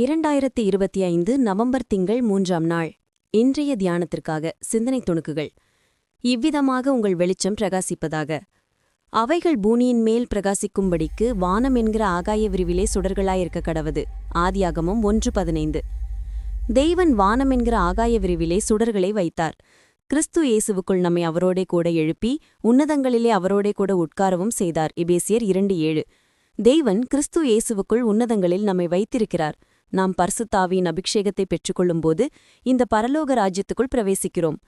இரண்டாயிரத்தி இருபத்தி ஐந்து நவம்பர் திங்கள் மூன்றாம் நாள். இன்றைய தியானத்திற்காக சிந்தனை துணுக்குகள். இவ்விதமாக உங்கள் வெளிச்சம் பிரகாசிப்பதாக. அவைகள் பூமியின் மேல் பிரகாசிக்கும்படிக்கு வானம் என்கிற ஆகாய விரிவிலே சுடர்களாயிருக்க கடவது. ஆதியாகமும் ஒன்று பதினைந்து. தெய்வன் வானம் என்கிற ஆகாய விரிவிலே சுடர்களை வைத்தார். கிறிஸ்து இயேசுவுக்குள் நம்மை அவரோடே கூட எழுப்பி உன்னதங்களிலே அவரோடே கூட உட்காரவும் செய்தார். இபேசியர் இரண்டு ஏழு. தெய்வன் கிறிஸ்து இயேசுவுக்குள் உன்னதங்களில் நம்மை வைத்திருக்கிறார். நாம் பரிசுத்தாவியின் அபிஷேகத்தை பெற்றுக்கொள்ளும்போது இந்த பரலோக ராஜ்யத்துக்குள் பிரவேசிக்கிறோம்.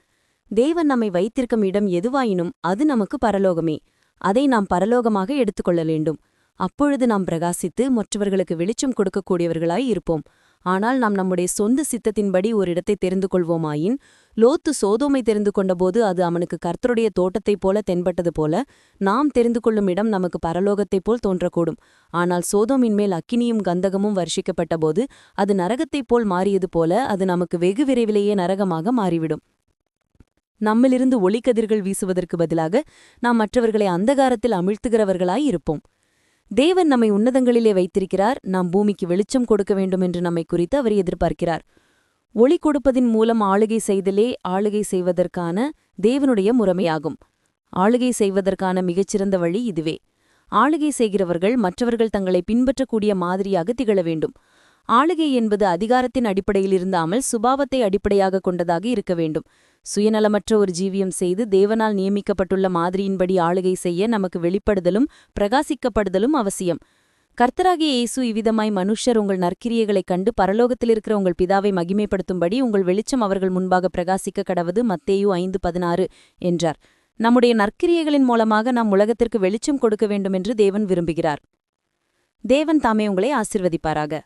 தேவன் நம்மை வைத்திருக்கும் இடம் எதுவாயினும் அது நமக்கு பரலோகமே. அதை நாம் பரலோகமாக எடுத்துக்கொள்ள வேண்டும். அப்பொழுது நாம் பிரகாசித்து மற்றவர்களுக்கு வெளிச்சம் கொடுக்கக்கூடியவர்களாய் இருப்போம். ஆனால் நாம் நம்முடைய சொந்த சித்தத்தின்படி ஒரு இடத்தை தெரிந்து கொள்வோமாயின் லோத்து சோதோமை தெரிந்து கொண்டபோது அது அவனுக்கு கர்த்தருடைய தோட்டத்தைப் போல தென்பட்டது போல நாம் தெரிந்து கொள்ளும் இடம் நமக்கு பரலோகத்தைப் போல் தோன்றக்கூடும். ஆனால் சோதோமின் மேல் அக்கினியும் கந்தகமும் வருஷிக்கப்பட்டபோது அது நரகத்தைப் போல் மாறியது போல அது நமக்கு வெகு விரைவிலேயே நரகமாக மாறிவிடும். நம்மிலிருந்து ஒளிக்கதிர்கள் வீசுவதற்கு பதிலாக நாம் மற்றவர்களை அந்தகாரத்தில் அமிழ்த்துகிறவர்களாய் இருப்போம். தேவன் நம்மை உன்னதங்களிலே வைத்திருக்கிறார். நாம் பூமிக்கு வெளிச்சம் கொடுக்க வேண்டும் என்று நம்மை குறித்து அவர் எதிர்பார்க்கிறார். ஒளி கொடுப்பதின் மூலம் ஆளுகை செய்தலே ஆளுகை செய்வதற்கான தேவனுடைய முறைமையாகும். ஆளுகை செய்வதற்கான மிகச்சிறந்த வழி இதுவே. ஆளுகை செய்கிறவர்கள் மற்றவர்கள் தங்களை பின்பற்றக்கூடிய மாதிரியாக திகழ வேண்டும். ஆளுகை என்பது அதிகாரத்தின் அடிப்படையில் இருந்தாமல் சுபாவத்தை அடிப்படையாக கொண்டதாக இருக்க வேண்டும். சுயநலமற்ற ஒரு ஜீவியம் செய்து தேவனால் நியமிக்கப்பட்டுள்ள மாதிரியின்படி ஆளுகை செய்ய நமக்கு வெளிப்படுதலும் பிரகாசிக்கப்படுதலும் அவசியம். கர்த்தராகிய இயேசு இவ்விதமாய் மனுஷர் உங்கள் நற்கிரியைகளைக் கண்டு பரலோகத்தில் இருக்கிற உங்கள் பிதாவை மகிமைப்படுத்தும்படி உங்கள் வெளிச்சம் அவர்கள் முன்பாக பிரகாசிக்க கடவது மத்தேயு ஐந்து பதினாறு என்றார். நம்முடைய நற்கிரியைகளின் மூலமாக நாம் உலகத்திற்கு வெளிச்சம் கொடுக்க வேண்டும் என்று தேவன் விரும்புகிறார். தேவன் தாமே உங்களை ஆசிர்வதிப்பாராக.